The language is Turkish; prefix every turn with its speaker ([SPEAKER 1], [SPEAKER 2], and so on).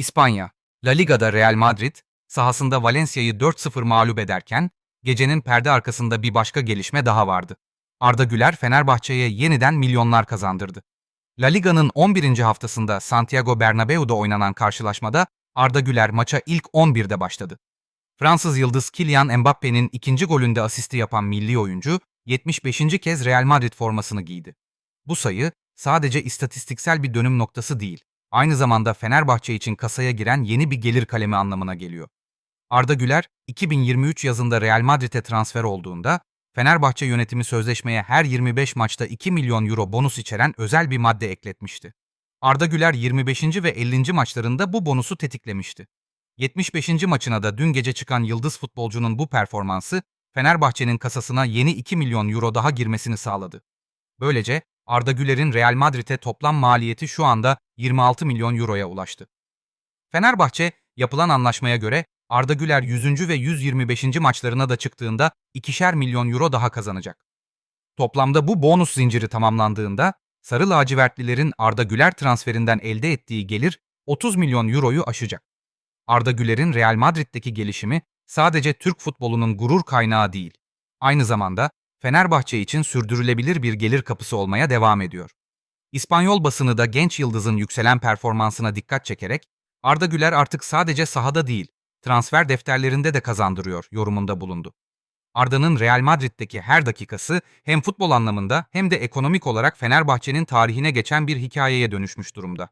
[SPEAKER 1] İspanya, La Liga'da Real Madrid, sahasında Valencia'yı 4-0 mağlup ederken, gecenin perde arkasında bir başka gelişme daha vardı. Arda Güler Fenerbahçe'ye yeniden milyonlar kazandırdı. La Liga'nın 11. haftasında Santiago Bernabéu'da oynanan karşılaşmada Arda Güler maça ilk 11'de başladı. Fransız yıldız Kylian Mbappe'nin ikinci golünde asisti yapan milli oyuncu 75. kez Real Madrid formasını giydi. Bu sayı sadece istatistiksel bir dönüm noktası değil, aynı zamanda Fenerbahçe için kasaya giren yeni bir gelir kalemi anlamına geliyor. Arda Güler, 2023 yazında Real Madrid'e transfer olduğunda, Fenerbahçe yönetimi sözleşmeye her 25 maçta 2 milyon euro bonus içeren özel bir madde ekletmişti. Arda Güler 25. ve 50. maçlarında bu bonusu tetiklemişti. 75. maçına da dün gece çıkan yıldız futbolcunun bu performansı, Fenerbahçe'nin kasasına yeni 2 milyon euro daha girmesini sağladı. Böylece Arda Güler'in Real Madrid'e toplam maliyeti şu anda 26 milyon euroya ulaştı. Fenerbahçe, yapılan anlaşmaya göre Arda Güler 100. ve 125. maçlarına da çıktığında 2'şer milyon euro daha kazanacak. Toplamda bu bonus zinciri tamamlandığında Sarı lacivertlilerin Arda Güler transferinden elde ettiği gelir 30 milyon euroyu aşacak. Arda Güler'in Real Madrid'deki gelişimi sadece Türk futbolunun gurur kaynağı değil. Aynı zamanda Fenerbahçe için sürdürülebilir bir gelir kapısı olmaya devam ediyor. İspanyol basını da genç yıldızın yükselen performansına dikkat çekerek Arda Güler artık sadece sahada değil, transfer defterlerinde de kazandırıyor yorumunda bulundu. Arda'nın Real Madrid'deki her dakikası hem futbol anlamında hem de ekonomik olarak Fenerbahçe'nin tarihine geçen bir hikayeye dönüşmüş durumda.